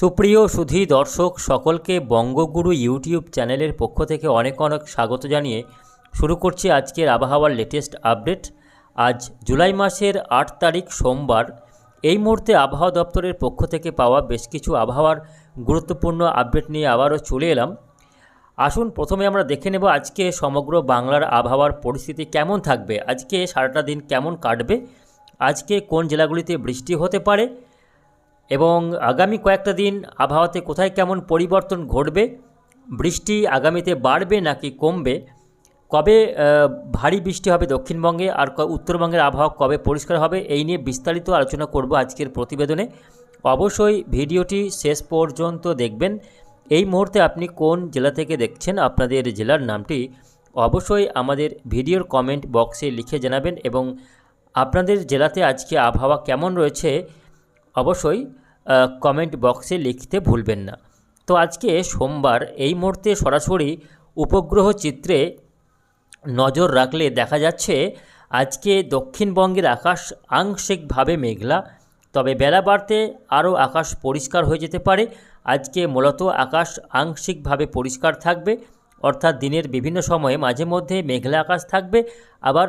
সুপ্রিয় সুধী দর্শক, সকলকে বঙ্গগুরু ইউটিউব চ্যানেলের পক্ষ থেকে অনেক অনেক স্বাগত জানিয়ে শুরু করছি আজকের আবহাওয়ার লেটেস্ট আপডেট আজ জুলাই মাসের আট তারিখ সোমবার। এই মুহূর্তে আবহাওয়া দপ্তরের পক্ষ থেকে পাওয়া বেশ কিছু আবহাওয়ার গুরুত্বপূর্ণ আপডেট নিয়ে আবারও চলে এলাম। আসুন প্রথমে আমরা দেখে নেব আজকে সমগ্র বাংলার আবহাওয়ার পরিস্থিতি কেমন থাকবে, আজকে সারাটা দিন কেমন কাটবে, আজকে কোন জেলাগুলিতে বৃষ্টি হতে পারে এবং আগামী কয়েকটা দিন আবহাওয়াতে কোথায় কেমন পরিবর্তন ঘটবে, বৃষ্টি আগামীতে বাড়বে নাকি কমবে, কবে ভারী বৃষ্টি হবে দক্ষিণবঙ্গে আর উত্তরবঙ্গের আবহাওয়া কবে পরিষ্কার হবে এই নিয়ে বিস্তারিত আলোচনা করব আজকের প্রতিবেদনে। অবশ্যই ভিডিওটি শেষ পর্যন্ত দেখবেন। এই মুহূর্তে আপনি কোন জেলা থেকে দেখছেন, আপনাদের জেলার নামটি অবশ্যই আমাদের ভিডিওর কমেন্ট বক্সে লিখে জানাবেন এবং আপনাদের জেলাতে আজকে আবহাওয়া কেমন রয়েছে অবশ্যই কমেন্ট বক্সে লিখতে ভুলবেন না। তো আজকে সোমবার, এই মুহূর্তে সরাসরি উপগ্রহ চিত্রে নজর রাখলে দেখা যাচ্ছে, আজকে দক্ষিণবঙ্গের আকাশ আংশিকভাবে মেঘলা, তবে বেলা বাড়তে আরও আকাশ পরিষ্কার হয়ে যেতে পারে। আজকে মূলত আকাশ আংশিকভাবে পরিষ্কার থাকবে। অর্থাৎ দিনের বিভিন্ন সময়ে মাঝে মধ্যে মেঘলা আকাশ থাকবে, আবার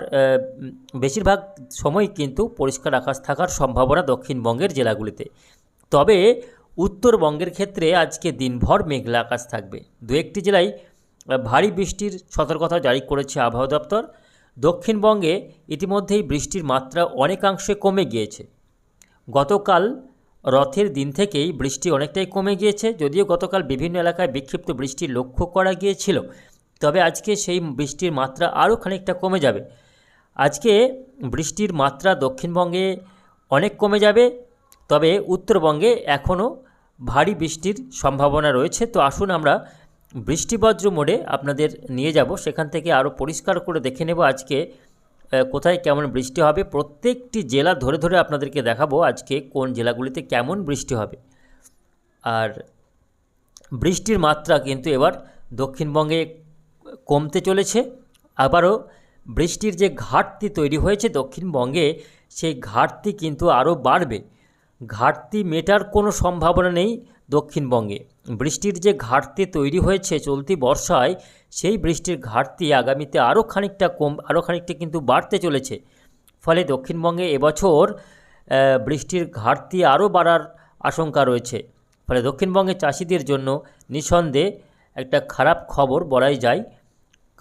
বেশিরভাগ সময় কিন্তু পরিষ্কার আকাশ থাকার সম্ভাবনা দক্ষিণবঙ্গের জেলাগুলিতে। তবে, উত্তরবঙ্গের ক্ষেত্রে আজকে দিনভর মেঘলা আকাশ থাকবে। দু একটি জেলায় ভারী বৃষ্টির সতর্কতা জারি করেছে আবহাওয়া দপ্তর। দক্ষিণবঙ্গে ইতিমধ্যেই বৃষ্টির মাত্রা অনেকাংশে কমে গিয়েছে। গতকাল রথের দিন থেকেই বৃষ্টি অনেকটাই কমে গিয়েছে, যদিও গতকাল বিভিন্ন এলাকায় বিক্ষিপ্ত বৃষ্টি লক্ষ্য করা গিয়েছিল। তবে আজকে সেই বৃষ্টির মাত্রা আরও খানিকটা কমে যাবে। আজকে বৃষ্টির মাত্রা দক্ষিণবঙ্গে অনেক কমে যাবে, তবে উত্তরবঙ্গে এখনও ভারী বৃষ্টির সম্ভাবনা রয়েছে। তো আসুন আমরা বৃষ্টিবজ্র মোড়ে আপনাদের নিয়ে যাব। সেখান থেকে আরও পরিষ্কার করে দেখে নেব আজকে কোথায় কেমন বৃষ্টি হবে, প্রত্যেকটি জেলা ধরে ধরে আপনাদেরকে দেখাবো আজকে কোন জেলাগুলিতে কেমন বৃষ্টি হবে। আর বৃষ্টির মাত্রা কিন্তু এবার দক্ষিণবঙ্গে কমতে চলেছে। আবারও বৃষ্টির যে ঘাটতি তৈরি হয়েছে দক্ষিণবঙ্গে, সেই ঘাটতি কিন্তু আরও বাড়বে। ঘাটতি মেটার কোনো সম্ভাবনা নেই দক্ষিণবঙ্গে। বৃষ্টির যে ঘাটতি তৈরি হয়েছে চলতি বর্ষায়, সেই বৃষ্টির ঘাটতি আগামীতে আরও খানিকটা কম, আরও খানিকটা কিন্তু বাড়তে চলেছে। ফলে দক্ষিণবঙ্গে এবছর বৃষ্টির ঘাটতি আরও বাড়ার আশঙ্কা রয়েছে। ফলে দক্ষিণবঙ্গে চাষিদের জন্য নিঃসন্দেহে একটা খারাপ খবর বলাই যায়।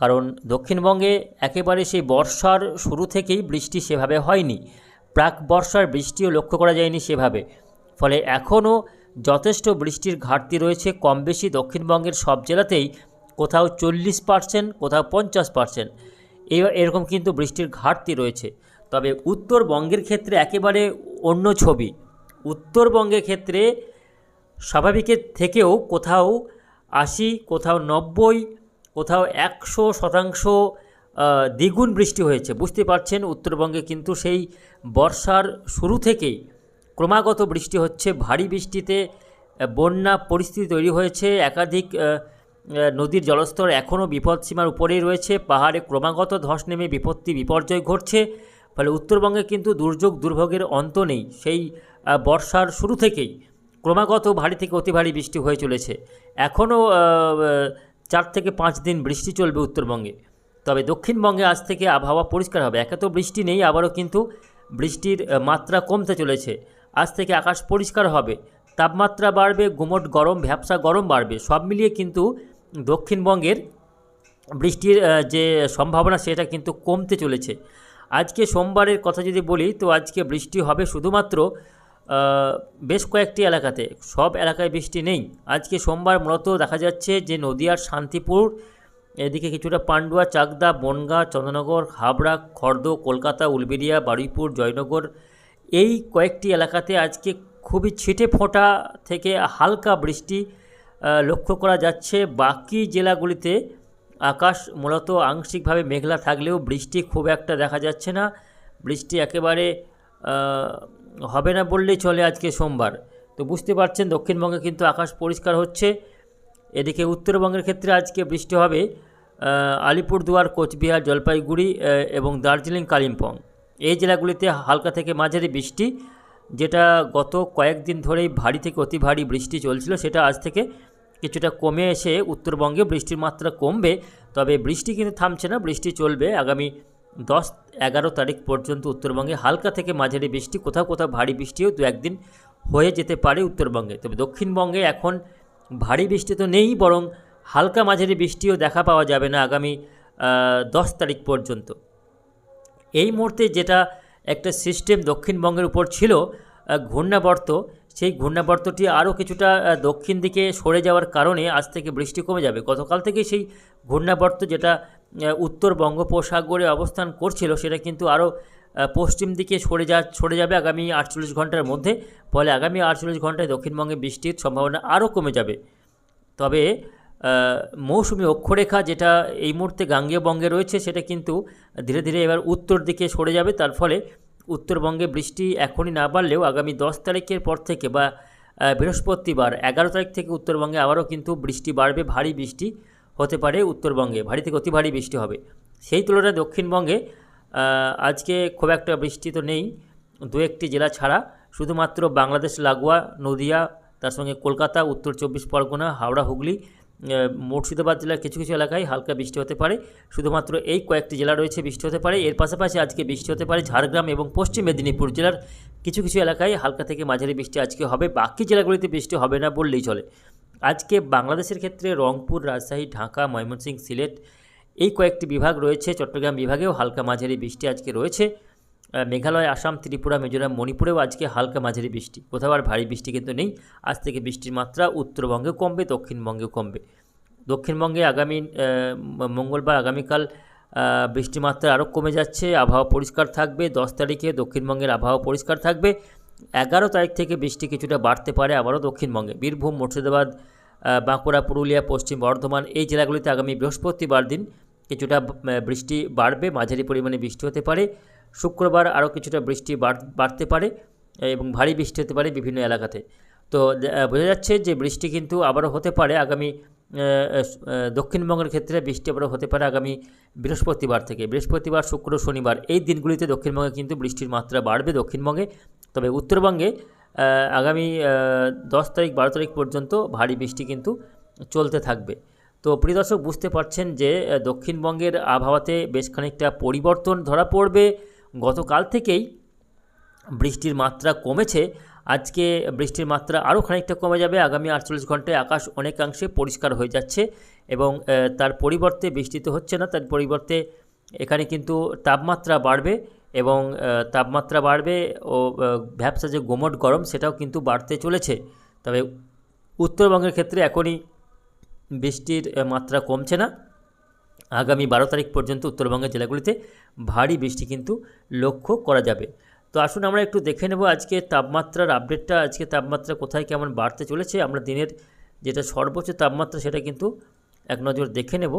কারণ দক্ষিণবঙ্গে একেবারে সেই বর্ষার শুরু থেকেই বৃষ্টি সেভাবে হয়নি। প্রাক বর্ষার বৃষ্টিও লক্ষ্য করা যায়নি সেভাবে। ফলে এখনও যথেষ্ট বৃষ্টির ঘাটতি রয়েছে, কম বেশি দক্ষিণবঙ্গের সব জেলাতেই। কোথাও চল্লিশ পার্সেন্ট, কোথাও পঞ্চাশ পার্সেন্ট। এই এরকম কিন্তু বৃষ্টির ঘাটতি রয়েছে। তবে উত্তরবঙ্গের ক্ষেত্রে একেবারে অন্য ছবি। উত্তরবঙ্গের ক্ষেত্রে স্বাভাবিকের থেকেও কোথাও আশি, কোথাও নব্বই, কোথাও একশো শতাংশ দ্বিগুণ বৃষ্টি হয়েছে। বুঝতে পারছেন, উত্তরবঙ্গে কিন্তু সেই বর্ষার শুরু থেকেই ক্রমাগত বৃষ্টি হচ্ছে, ভারী বৃষ্টিতে বন্যা পরিস্থিতি তৈরি হয়েছে, একাধিক নদীর জলস্তর এখনও বিপদসীমার উপরেই রয়েছে, পাহাড়ে ক্রমাগত ধস নেমে বিপত্তি, বিপর্যয় ঘটছে, ফলে উত্তরবঙ্গে কিন্তু দুর্যোগ, দুর্ভোগের অন্ত নেই, সেই বর্ষার শুরু থেকেই, ক্রমাগত ভারী থেকে অতি ভারী বৃষ্টি হয়ে চলেছে, এখনও চার থেকে পাঁচ দিন বৃষ্টি চলবে উত্তরবঙ্গে, তবে দক্ষিণবঙ্গে আজ থেকে আবহাওয়া পরিষ্কার হবে, একে তো বৃষ্টি নেই, আবারও কিন্তু বৃষ্টির মাত্রা কমতে চলেছে আজ থেকে আকাশ পরিষ্কার হবে। তাপমাত্রা বাড়বে, গুমট গরম ভ্যাপসা গরম বাড়বে। সব মিলিয়ে কিন্তু দক্ষিণবঙ্গের বৃষ্টির যে সম্ভাবনা, সেটা কিন্তু কমতে চলেছে। আজকে সোমবারের কথা যদি বলি, তো আজকে বৃষ্টি হবে শুধুমাত্র বেশ কয়েকটি এলাকাতে। সব এলাকায় বৃষ্টি নেই। আজকে সোমবার মূলত দেখা যাচ্ছে যে নদিয়ার শান্তিপুর, এদিকে কিছুটা পান্ডুয়া, চাকদা, বনগাঁ, চন্দ্রনগর, হাবড়া, খর্দ, কলকাতা, উলবেড়িয়া, বারুইপুর, জয়নগর এই কয়েকটি এলাকাতে আজকে খুবই ছিটে ফোঁটা থেকে হালকা বৃষ্টি লক্ষ্য করা যাচ্ছে। বাকি জেলাগুলিতে আকাশ মূলত আংশিকভাবে মেঘলা থাকলেও বৃষ্টি খুব একটা দেখা যাচ্ছে না। বৃষ্টি একেবারে হবে না বললেই চলে আজকে সোমবার। তো বুঝতে পারছেন, দক্ষিণবঙ্গে কিন্তু আকাশ পরিষ্কার হচ্ছে। এদিকে উত্তরবঙ্গের ক্ষেত্রে আজকে বৃষ্টি হবে আলিপুরদুয়ার, কোচবিহার, জলপাইগুড়ি এবং দার্জিলিং, কালিম্পং। এই জেলাগুলিতে হালকা থেকে মাঝারি বৃষ্টি, যেটা গত কয়েকদিন ধরেই ভারী থেকে অতি ভারী বৃষ্টি চলছিল, সেটা আজ থেকে কিছুটা কমে এসে উত্তরবঙ্গে বৃষ্টির মাত্রা কমবে। তবে বৃষ্টি কিন্তু থামছে না, বৃষ্টি চলবে আগামী দশ এগারো তারিখ পর্যন্ত উত্তরবঙ্গে। হালকা থেকে মাঝারি বৃষ্টি, কোথাও কোথাও ভারী বৃষ্টিও দু একদিন হয়ে যেতে পারে উত্তরবঙ্গে। তবে দক্ষিণবঙ্গে এখন ভারী বৃষ্টি তো নেই, বরং হালকা মাঝারি বৃষ্টিও দেখা পাওয়া যাবে না আগামী দশ তারিখ পর্যন্ত। এই মুহূর্তে যেটা একটা সিস্টেম দক্ষিণবঙ্গের উপর ছিল ঘূর্ণাবর্ত, সেই ঘূর্ণাবর্তটি আরও কিছুটা দক্ষিণ দিকে সরে যাওয়ার কারণে আজ থেকে বৃষ্টি কমে যাবে। গতকাল থেকে সেই ঘূর্ণাবর্ত যেটা উত্তর বঙ্গোপসাগরে অবস্থান করছিল, সেটা কিন্তু আরও পশ্চিম দিকে সরে যা, সরে যাবে আগামী আটচল্লিশ ঘণ্টার মধ্যে। ফলে আগামী আটচল্লিশ ঘন্টায় দক্ষিণবঙ্গে বৃষ্টির সম্ভাবনা আরও কমে যাবে। তবে মৌসুমি অক্ষরেখা যেটা এই মুহূর্তে গাঙ্গেয় বঙ্গে রয়েছে, সেটা কিন্তু ধীরে ধীরে এবার উত্তর দিকে সরে যাবে। তার ফলে উত্তরবঙ্গে বৃষ্টি এখনই না বাড়লেও আগামী দশ তারিখের পর থেকে বা বৃহস্পতিবার এগারো তারিখ থেকে উত্তরবঙ্গে আবারও কিন্তু বৃষ্টি বাড়বে। ভারী বৃষ্টি হতে পারে উত্তরবঙ্গে। ভারী থেকে অতি ভারী বৃষ্টি হবে। সেই তুলনায় দক্ষিণবঙ্গে আজকে খুব একটা বৃষ্টি তো নেই দু একটি জেলা ছাড়া। শুধুমাত্র বাংলাদেশ, লাগোয়া, নদিয়া, তার সঙ্গে কলকাতা, উত্তর চব্বিশ পরগনা, হাওড়া, হুগলি মুর্শিদাবাদ জেলার কিছু কিছু এলাকায় হালকা বৃষ্টি হতে পারে। শুধুমাত্র এই কয়েকটি জেলা রয়েছে বৃষ্টি হতে পারে। এর পাশাপাশি আজকে বৃষ্টি হতে পারে ঝাড়গ্রাম এবং পশ্চিম মেদিনীপুর জেলার কিছু কিছু এলাকায় হালকা থেকে মাঝারি বৃষ্টি আজকে হবে। বাকি জেলাগুলিতে বৃষ্টি হবে না বললেই চলে। আজকে বাংলাদেশের ক্ষেত্রে রংপুর, রাজশাহী, ঢাকা, ময়মনসিংহ, সিলেট এই কয়েকটি বিভাগ রয়েছে। চট্টগ্রাম বিভাগেও হালকা মাঝারি বৃষ্টি আজকে রয়েছে। মেঘালয়, আসাম, ত্রিপুরা, মিজোরাম, মণিপুরেও আজকে হালকা মাঝারি বৃষ্টি। কোথাও আর ভারী বৃষ্টি কিন্তু নেই। আজ থেকে বৃষ্টির মাত্রা উত্তরবঙ্গে কমবে, দক্ষিণবঙ্গেও কমবে। দক্ষিণবঙ্গে আগামী মঙ্গলবার, আগামীকাল বৃষ্টির মাত্রা আরও কমে যাচ্ছে। আবহাওয়া পরিষ্কার থাকবে। দশ তারিখে দক্ষিণবঙ্গের আবহাওয়া পরিষ্কার থাকবে। এগারো তারিখ থেকে বৃষ্টি কিছুটা বাড়তে পারে আবারও দক্ষিণবঙ্গে। বীরভূম, মুর্শিদাবাদ বাঁকুড়া, পুরুলিয়া, পশ্চিম বর্ধমান, এই জেলাগুলিতে আগামী বৃহস্পতিবার দিন কিছুটা বৃষ্টি বাড়বে। মাঝারি পরিমাণে বৃষ্টি হতে পারে। শুক্রবার আরও কিছুটা বৃষ্টি বাড়- বাড়তে পারে এবং ভারী বৃষ্টি হতে পারে বিভিন্ন এলাকাতে। তো বোঝা যাচ্ছে যে বৃষ্টি কিন্তু আবারও হতে পারে আগামী দক্ষিণবঙ্গের ক্ষেত্রে বৃষ্টি আবারও হতে পারে আগামী বৃহস্পতিবার থেকে। বৃহস্পতিবার, শুক্র, শনিবার এই দিনগুলিতে দক্ষিণবঙ্গে কিন্তু বৃষ্টির মাত্রা বাড়বে দক্ষিণবঙ্গে। তবে উত্তরবঙ্গে আগামী দশ তারিখ, বারো তারিখ পর্যন্ত ভারী বৃষ্টি কিন্তু চলতে থাকবে। তো, প্রিয় দর্শক, বুঝতে পারছেন যে দক্ষিণবঙ্গের আবহাওয়াতে বেশ খানিকটা পরিবর্তন ধরা পড়বে। গতকাল থেকেই বৃষ্টির মাত্রা কমেছে। আজকে বৃষ্টির মাত্রা আরও খানিকটা কমে যাবে। আগামী আটচল্লিশ ঘন্টায় আকাশ অনেকাংশে পরিষ্কার হয়ে যাচ্ছে এবং তার পরিবর্তে বৃষ্টি তো হচ্ছে না, তার পরিবর্তে এখানে কিন্তু তাপমাত্রা বাড়বে এবং তাপমাত্রা বাড়বে ও ভ্যাবসা যে গোমট গরম সেটাও কিন্তু বাড়তে চলেছে। তবে উত্তরবঙ্গের ক্ষেত্রে এখনই বৃষ্টির মাত্রা কমছে না। আগামী বারো তারিখ পর্যন্ত উত্তরবঙ্গের জেলাগুলিতে ভারী বৃষ্টি কিন্তু লক্ষ্য করা যাবে। তো আসুন আমরা একটু দেখে নেব আজকে তাপমাত্রার আপডেটটা আজকে তাপমাত্রা কোথায় কেমন বাড়তে চলেছে। আমরা দিনের যেটা সর্বোচ্চ তাপমাত্রা সেটা কিন্তু এক নজর দেখে নেব।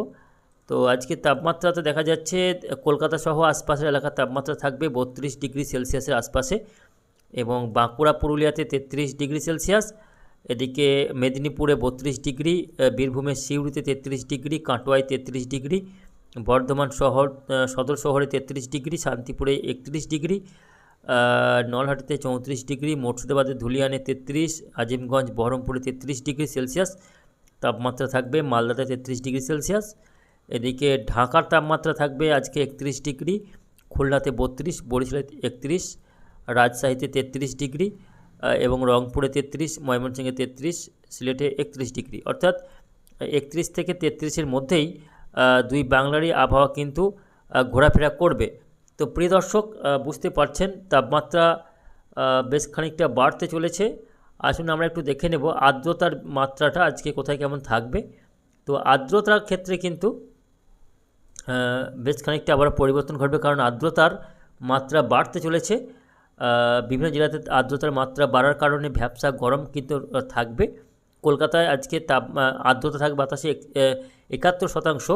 তো আজকে তাপমাত্রাতে দেখা যাচ্ছে, কলকাতা সহ আশপাশের এলাকার তাপমাত্রা থাকবে বত্রিশ ডিগ্রি সেলসিয়াসের আশপাশে এবং বাঁকুড়া, পুরুলিয়াতে তেত্রিশ ডিগ্রি সেলসিয়াস। এদিকে মেদিনীপুরে বত্রিশ ডিগ্রি বীরভূমের সিউড়িতে তেত্রিশ ডিগ্রি, কাটোয়ায় তেত্রিশ ডিগ্রি, বর্ধমান শহর সদর শহরে তেত্রিশ ডিগ্রি, শান্তিপুরে একত্রিশ ডিগ্রি নলহাটিতে চৌত্রিশ ডিগ্রি মুর্শিদাবাদের ধুলিয়ানে তেত্রিশ, আজিমগঞ্জ, বহরমপুরে তেত্রিশ ডিগ্রি সেলসিয়াস। তাপমাত্রা থাকবে মালদাতে তেত্রিশ ডিগ্রি সেলসিয়াস। এদিকে ঢাকার তাপমাত্রা থাকবে আজকে একত্রিশ ডিগ্রি, খুলনাতে বত্রিশ, বরিশালে একত্রিশ, রাজশাহীতে তেত্রিশ ডিগ্রি এবং রংপুরে তেত্রিশ, ময়মনসিংহে তেত্রিশ, সিলেটে একত্রিশ ডিগ্রি। অর্থাৎ একত্রিশ থেকে তেত্রিশের মধ্যেই দুই বাংলারই আবহাওয়া কিন্তু ঘোরাফেরা করবে। তো প্রিয় দর্শক বুঝতে পারছেন, তাপমাত্রা বেশ খানিকটা বাড়তে চলেছে। আসুন আমরা একটু দেখে নেব আর্দ্রতার মাত্রাটা আজকে কোথায় কেমন থাকবে। তো আর্দ্রতার ক্ষেত্রে কিন্তু বেশ খানিকটা আবার পরিবর্তন ঘটবে, কারণ আর্দ্রতার মাত্রা বাড়তে চলেছে। বিভিন্ন জেলাতে আর্দ্রতার মাত্রা বাড়ার কারণে ভ্যাবসা গরম কিন্তু থাকবে। কলকাতায় আজকে তাপ আর্দ্রতা থাকবে বাতাসে একাত্তর শতাংশ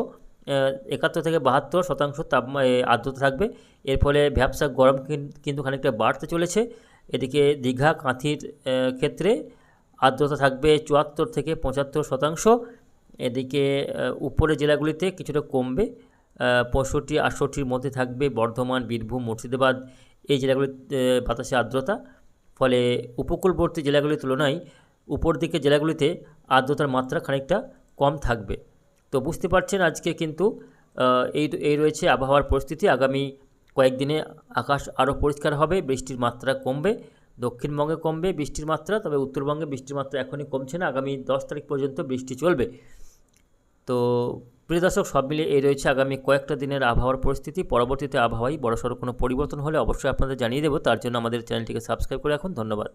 একাত্তর থেকে বাহাত্তর শতাংশ তাপ আর্দ্রতা থাকবে। এর ফলে ভ্যাবসা গরম কিন্তু খানিকটা বাড়তে চলেছে। এদিকে দীঘা, কাঁথির ক্ষেত্রে আর্দ্রতা থাকবে চুয়াত্তর থেকে পঁচাত্তর শতাংশ। এদিকে উপরের জেলাগুলিতে কিছুটা কমবে। পঁয়ষট্টি, আটষট্টির মধ্যে থাকবে বর্ধমান, বীরভূম, মুর্শিদাবাদ। এই জেলাগুলিতে আহ, বাতাসে আর্দ্রতা ফলে উপকূলবর্তী জেলাগুলির তুলনায় উপর দিকে জেলাগুলিতে আর্দ্রতার মাত্রা খানিকটা কম থাকবে। তো বুঝতে পারছেন আজকে কিন্তু এই এই রয়েছে আবহাওয়ার পরিস্থিতি। আগামী কয়েকদিনে আকাশ আরও পরিষ্কার হবে বৃষ্টির মাত্রা কমবে দক্ষিণবঙ্গে কমবে বৃষ্টির মাত্রা তবে উত্তরবঙ্গে বৃষ্টির মাত্রা এখনই কমছে না। আগামী দশ তারিখ পর্যন্ত বৃষ্টি চলবে। তো প্রিয় দর্শক, সব মিলিয়ে এই রয়েছে আগামী কয়েকটা দিনের আবহাওয়ার পরিস্থিতি। পরবর্তীতে আবহাওয়ায় বড়সড় কোনো পরিবর্তন হলে অবশ্যই আপনাদের জানিয়ে দেবো। তার জন্য আমাদের চ্যানেলটিকে সাবস্ক্রাইব করে এখন ধন্যবাদ।